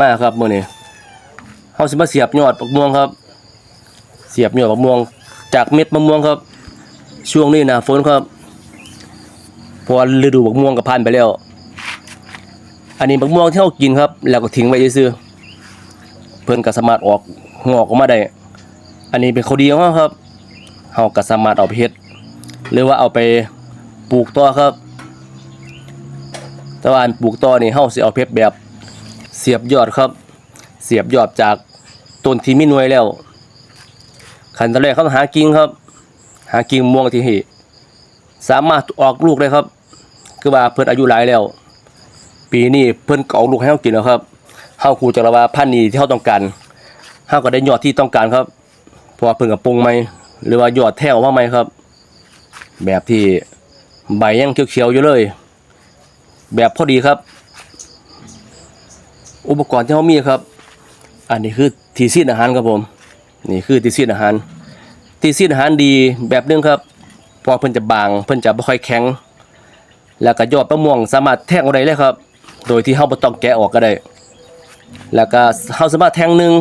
มาครับมื้อนี้เฮาสิมาเสียบยอดบักม่วงครับ เสียบยอดบักม่วง จากเม็ดมะม่วงครับ ช่วงนี้หนะฝนครับพราะว่าฤดูบักม่วงก็ผ่านไปแล้ว อันนี้บักม่วงที่เฮากินครับ แล้วก็ทิ้งไว้ซื่อๆเพิ่นก็สามารถออกงอกออกมาได้ อันนี้เป็นข้อดีของเราครับเฮาก็สามารถเอาไปเฮ็ดหรือว่าเอาไปปลูกต่อครับ แต่ว่านปลูกต่อนี่เฮาสิเอาเพชรแบบ เสียบยอดครับ เสียบยอดจากต้นที่มีหน่วยแล้วขั้นตอนแรกเขาต้องหากิ่งครับ หากิ่งม่วงที่เฮสามารถออกลูกได้ครับ คือว่าเพิ่นอายุหลายแล้ว ปีนี้เพิ่นก็ออกลูกให้เรากินแล้วครับเฮาคูจะรว่าพันธุ์นี้ที่เฮาต้องการเฮาก็ได้ยอดที่ต้องการครับเพราะว่าเพิ่นก็ปรุงใหม่หรือว่ายอดแท้ออกมาใหม่ครับ แบบที่ใบยังเขียวๆอยู่เลย แบบพอดีครับ อุปกรณ์ที่เขามีครับ อันนี้คือที่ซีดอาหารครับผม นี่คือที่ซีดอาหาร ที่ซีดอาหารดีแบบนึงครับ พอเพิ่นจะบาง เพิ่นจะบ่ค่อยแข็ง แล้วก็ยอดมะม่วงสามารถแทงเอาได้เลยครับ โดยที่เฮาบ่ต้องแกะออกก็ได้ แล้วก็เฮาสามารถแทงหนึ่ง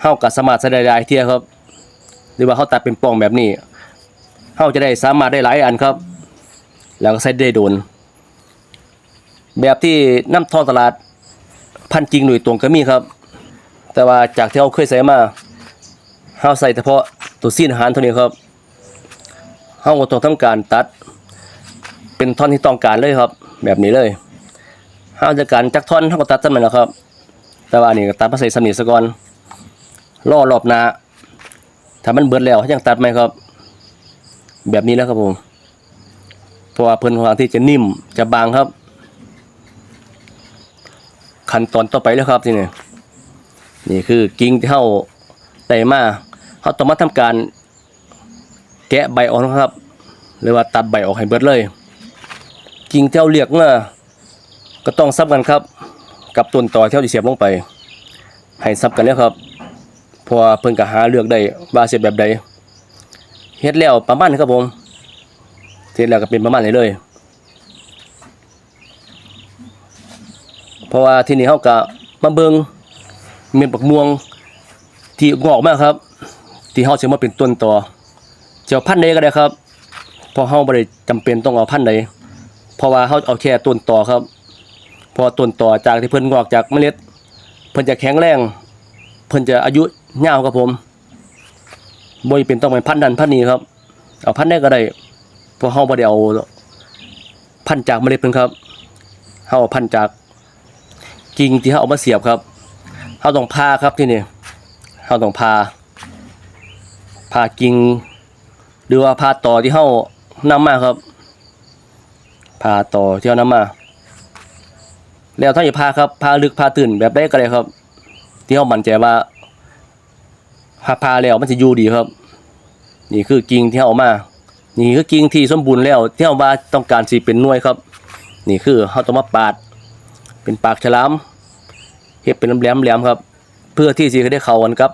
เฮาก็สามารถใช้ได้หลายเที่ยครับ หรือว่าเฮาตัดเป็นปล้องแบบนี้เฮาจะได้สามารถได้หลายอันครับ แล้วก็ใช้ได้โดน แบบที่น้ำทองตลาด พันจริงหน่วยตรงก็มีครับ แต่ว่าจากที่เราเคยใส่มาเราใส่เฉพาะตัวซีนอาหารเท่านี้ครับเราก็ต้องทำการตัด เป็นท่อนที่ต้องการเลยครับ แบบนี้เลยเราจะการจักท่อนเราก็ตัดซะมันแหล้วครับ แต่ว่านนี้ก็ตัดมาใส่สนิทซะก่อนล่อรอบหน้าถ้ามันเบิดแล้วยังตัดไหมครับ แบบนี้แล้วครับผมเพราะว่าเพิ่นค่อนข้างที่จะนิ่มจะบางครับ ขั้นตอนต่อไปแล้วครับทีนี่นี่คือกิ่งที่เฮาได้มาเฮาต้องมาทำการแกะใบออกนะครับหรือว่าตัดใบออกให้เบิดเลย กิ่งเที่าเรียกมาก็ต้องซับกันครับ กับต้นตอเที่เฮาสิเสียบลงไป ให้ซับกันแล้วครับพราะว่าเพิ่นก็หาเลือกได้ว่าสิแบบใดเฮ็ดแล้วประมาณนี้ครับผมเสร็จแล้วก็เป็นประมาณนี้เลย เพราะว่าที่นี่เขาก็มาเบิงเม็ดบักม่วงที่งอกมากครับ ที่เขาจะมาเป็นต้นต่อจะเอาพันธุ์ใดก็ได้ครับเพราะเขาไม่ได้จำเป็นต้องเอาพันธุ์ใดเพราะว่าเขาเอาแค่ต้นต่อครับพอต้นต่อจากที่เพิ่นงอกจากเมล็ด เพิ่นจะแข็งแรง เพิ่นจะอายุยาวครับผมบ่เป็นต้องเป็นพันธุ์นั้นพันธุ์นี้ครับ เอาพันธุ์ใดก็ได้เพราะเขาบ่ได้เอาพันธุ์จากเมล็ดเพิ่นครับเขาเอาพันธุ์จาก กิ่งที่เขาเอามาเสียบครับเขาต้องพาครับที่นี่เขาต้องพาพากิ่งหรือว่าพาต่อที่เขานำมาครับพาต่อที่เขานำมา แล้วถ้าอย่าพาครับพาลึกพาตื่นแบบได้ก็ได้ครับ ที่เขามั่นใจว่าพาพาแล้วมันจะอยู่ดีครับ นี่คือกิ่งที่เขาเอามา นี่คือกิ่งที่สมบูรณ์แล้วที่เขาว่าต้องการสีเป็นหน่วยครับ นี่คือเขาต้องมาปาด เป็นปากฉลามเฮ็ดเป็นแหลมแหลมครับ เพื่อที่สิได้เข้ากันครับ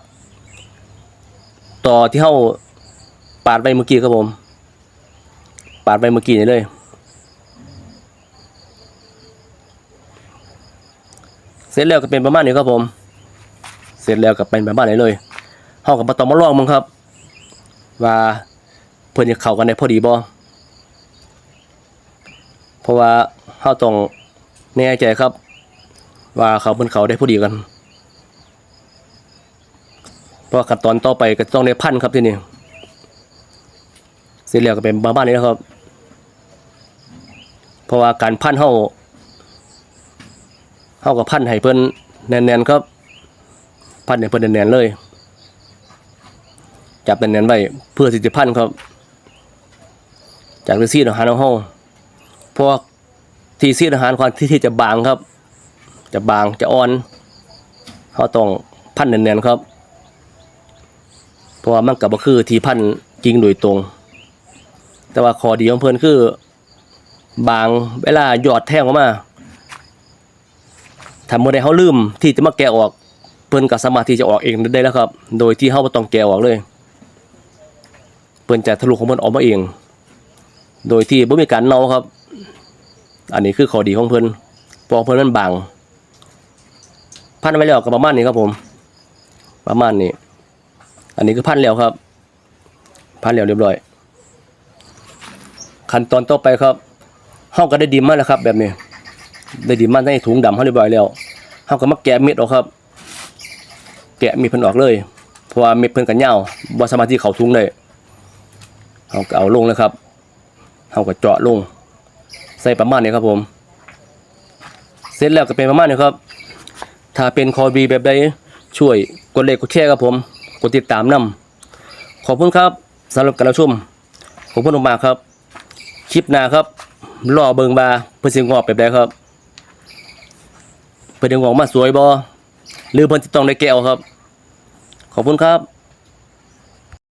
ต่อที่เฮาปาดไปเมื่อกี้ครับผม ปาดไปเมื่อกี้นี่เลยเสร็จแล้วก็เป็นประมาณนี้ครับผม เสร็จแล้วก็เป็นประมาณนี้เลยเฮาก็บ่ต้อมาลองมึงครับ ว่าเพิ่นจะเข้ากันได้พอดีบ่เพราะว่าเฮาต้อง แน่ใจครับ ว่าเขาเป็นเขาได้พอดีกัน เพราะขั้นตอนต่อไปก็ต้องได้พันครับที่นี่เสร็จแล้วก็เป็นบ้าบ้านนี้นะครับ เพราะว่าการพันเฮาเฮากับพันให้เพิ่นแน่นๆครับพันให้เพิ่นแน่นๆเลย จับแน่นๆไว้เพื่อสิจะพันครับ จากฤาษีอาหารของเฮาเพราะ ที่ซีดอาหารความที่ที่จะบางครับ จะบางจะอ่อนเขาต้องพันแน่นๆครับ เพราะว่ามันกับก็คือที่พันกิ่งโดยตรง แต่ว่าข้อดีของเพิ่นคือ บางเวลาหยอดแท่งออกมาถ้าเมื่อใดเขาลืมที่จะมาแกะออก เพิ่นก็สมารถที่จะออกเองได้แล้วครับ โดยที่เขาบ่ต้องแกะออกเลย เพิ่นจะทะลุของเพิ่นออกมาเอง โดยที่บ่มีการเน่าครับ อันนี้คือข้อดีของเพิ่นพอเพิ่นมันบาง พันไว้แล้วก็ประมาณนี้ครับผม ประมาณนี้ อันนี้คือพันแล้วครับ พันแล้วเรียบร้อย ขั้นตอนต่อไปครับเฮาก็ได้ดิมมาแล้วครับ แบบนี้ ได้ดิมมาในถุงดำเฮาเรียบร้อยแล้วเฮาก็มาแกะเม็ดออกครับ แกะเม็ดเพิ่นออกเลยเพราะว่าเม็ดเพิ่นก็ยาวบ่สามารถที่เข้าถุงได้เฮาก็เอาลงเลยครับเฮาก็เจาะลง ใส่ประมาณนี้ครับผม เสร็จแล้วก็เป็นประมาณนี้ครับ ถ้าเป็นคอบีแบบใดช่วยกดไลค์กดแชร์ครับผม กดติดตามนำขอบคุณครับสำหรับการรับชมขอบคุณมากครับ คลิปหน้าครับรอเบิงบาเพื่อสิงอกแบบใดครับเพื่อดึงออกมาสวยบอหรือเพิ่นสิต้องได้แก้วครับ ขอบคุณครับ